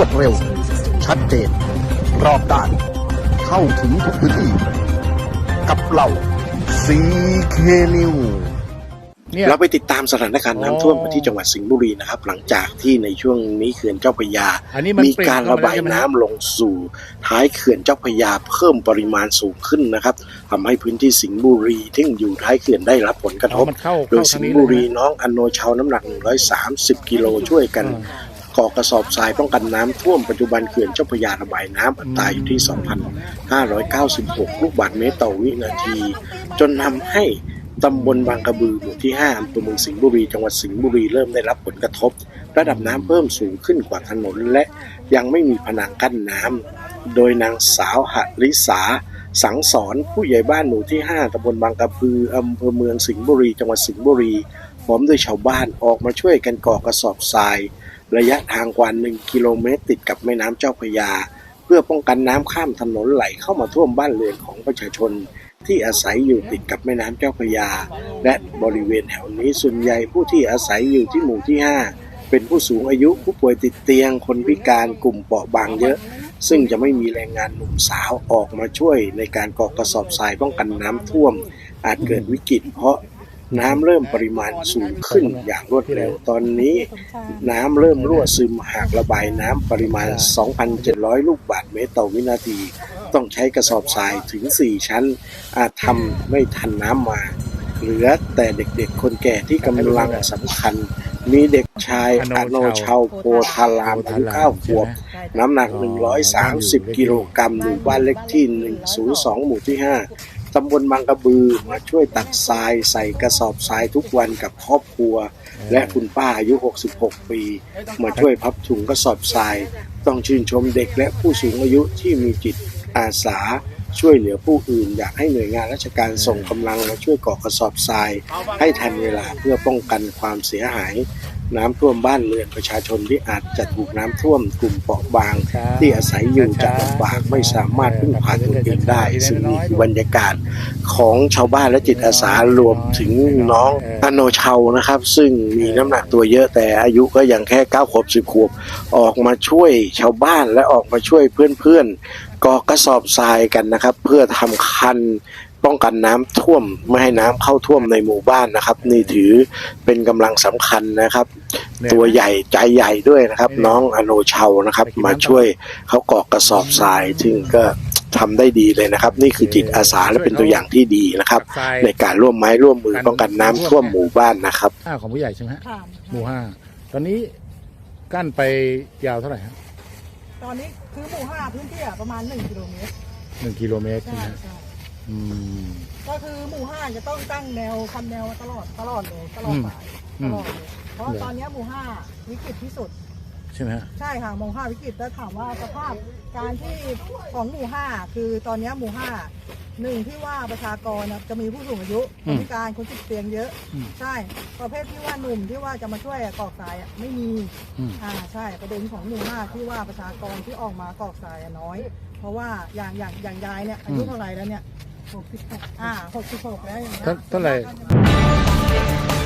วดเร็ว ชัดเจน รอบด้าน เข้าถึงทุกพื้นที่ กับเราซีเคนิวเนี่ยเราไปติดตามสถานการณ์น้ำท่วมอ๋อที่จังหวัดสิงห์บุรีนะครับ หลังจากที่ในช่วงนี้เขื่อนเจ้าพระยาอันนี้มันมีการระบายเปลี่ยนเข้ามาแล้วใช่ไหมน้ำลงสู่ ท้ายเขื่อนเจ้าพระยาเพิ่มปริมาณสูงขึ้นนะครับทำให้พื้นที่สิงห์บุรีที่อยู่ท้ายเขื่อนได้รับผลกระทอ๋อบมันเข้าโดยเข้าสิทางงนี้ห์บุรีเลยนะน้องอโนชาวน้ำหนัก 130 กิโลช่วยกันอ่า ก่อกระสอบทรายป้องกันน้ำท่วมปัจจุบันเขื่อนเจ้าพระยาระบายน้ำอัตราอยู่ที่ 2,596 ลูกบาศก์เมตรต่อวินาที จนทำให้ตำบลบางกระบือหมู่ที่ 5อำเภอเมืองสิงห์บุรี จังหวัดสิงห์บุรีเริ่มได้รับผลกระทบ ระดับน้ำเพิ่มสูงขึ้นกว่าถนน และยังไม่มีผนังกั้นน้ำโดยนางสาวหริสาสังสอนผู้ใหญ่บ้านหมู่ที่ 5ตำบลบางกระพืออำเภอเมืองสิงห์บุรี จังหวัดสิงห์บุรีพร้อมด้วยชาวบ้านออกมาช่วยกันก่อกระสอบทราย ระยะทางกว่า1กิโลเมตรติดกับแม่น้ำเจ้าพระยา เพื่อป้องกันน้ำข้ามถนนไหลเข้ามาท่วมบ้านเรือนของประชาชน ที่อาศัยอยู่ติดกับแม่น้ำเจ้าพระยา และบริเวณแถวนี้ส่วนใหญ่ผู้ที่อาศัยอยู่ที่หมู่ที่ 5 เป็นผู้สูงอายุผู้ป่วยติดเตียง คนพิการกลุ่มเปราะบางเยอะ ซึ่งจะไม่มีแรงงานหนุ่มสาวออกมาช่วยในการก่อกระสอบทรายป้องกันน้ำท่วม อาจเกิดวิกฤตเพราะ น้ำเริ่มปริมาณสูงขึ้นอย่างรวดเร็ว ตอนนี้น้ำเริ่มรั่วซึมหากระบายน้ำปริมาณ 2,700 ลูกบาศก์เมตรต่อวินาที ต้องใช้กระสอบทรายถึง 4 ชั้น อาจทำไม่ทันน้ำมา เหลือแต่เด็กๆ คนแก่ที่กำลังสำคัญ มีเด็กชายอโนชาวโพธารามอายุ9ขวบ น้ำหนัก 130 กิโลกรัมอยู่บ้านเล็กที่ 102 หมู่ที่ 5 ตำบลบางกระบือมาช่วยตักทรายใส่กระสอบทรายทุกวันกับครอบครัว และคุณป้าอายุ 66 ปี มาช่วยพับถุงกระสอบทราย ต้องชื่นชมเด็กและผู้สูงอายุที่มีจิตอาสาช่วยเหลือผู้อื่น อยากให้หน่วยงานราชการส่งกำลังมาช่วยก่อกระสอบทราย ให้ทันเวลาเพื่อป้องกันความเสียหาย น้ำท่วมบ้านเรือนประชาชนที่อาจจะถูกน้ำท่วมกลุ่มเปราะบาง ที่อาศัยอยู่จะลำบากไม่สามารถพึ่งพาตนเองได้ซึ่งนี่คือบรรยากาศของชาวบ้านและจิตอาสารวมถึงน้องอโนชาวนะครับ ซึ่งมีน้ำหนักตัวเยอะแต่อายุก็ยังแค่9ขวบ10ขวบออกมาช่วยชาวบ้านและออกมาช่วยเพื่อนๆก่อกระสอบทรายกันนะครับ เพื่อทำคัน ป้องกันน้ำท่วมไม่ให้น้ำเข้าท่วมในหมู่บ้านนะครับ นี่ถือเป็นกำลังสำคัญนะครับ ตัวใหญ่ใจใหญ่ด้วยนะครับ น้องอโนชาวนะครับ มาช่วยเขากอกกระสอบทรายซึ่งก็ทำได้ดีเลยนะครับ นี่คือจิตอาสาและเป็นตัวอย่างที่ดีนะครับทรายในการร่วมไม้ร่วมมือป้องกันน้ำท่วมหมู่บ้านนะครับห้าของผู้ใหญ่ใช่ไหมฮะค่ะหมู่ห้าตอนนี้กั้นไปยาวเท่าไหร่ฮะตอนนี้คือหมู่ห้าพื้นที่อะประมาณหนึ่งกิโลเมตรหนึ่งกิโลเมตรใช่ใช่ไหมฮะใช่ อืม ก็คือหมู่ห้าจะต้องตั้งแนวคันแนวตลอดตลอดเลยตลอดอืมสายอืตมลอดเลยเพราะเหรอ ตอนเนี้ยหมู่ห้าวิกฤตที่สุด ใช่ไหมฮะ ใช่ค่ะหมู่ห้าวิกฤตแล้วถามว่าสภาพการที่ของหมู่ห้าคือตอนเนี้ยหมู่ห้าหนึ่งที่ว่าประชากรนะจะมีผู้สูงอายุคนพิการคนติดเตียงเยอะ อืม ใช่ประเภทที่ว่าหนุ่มที่ว่าจะมาช่วยกรอกทรายอะไม่มี อืม อ่าใช่ประเด็นของหมู่ห้าที่ว่าประชากรที่ออกมากรอกทรายอะน้อย เพราะว่าอย่างอย่างอย่างยายเนี่ยอายุอืม เท่าไหร่แล้วเนี่ย หกสิบหกอ่าหกสิบหกแล้วอย่างเงี้ย เท่าเท่าไหร่ก็จะ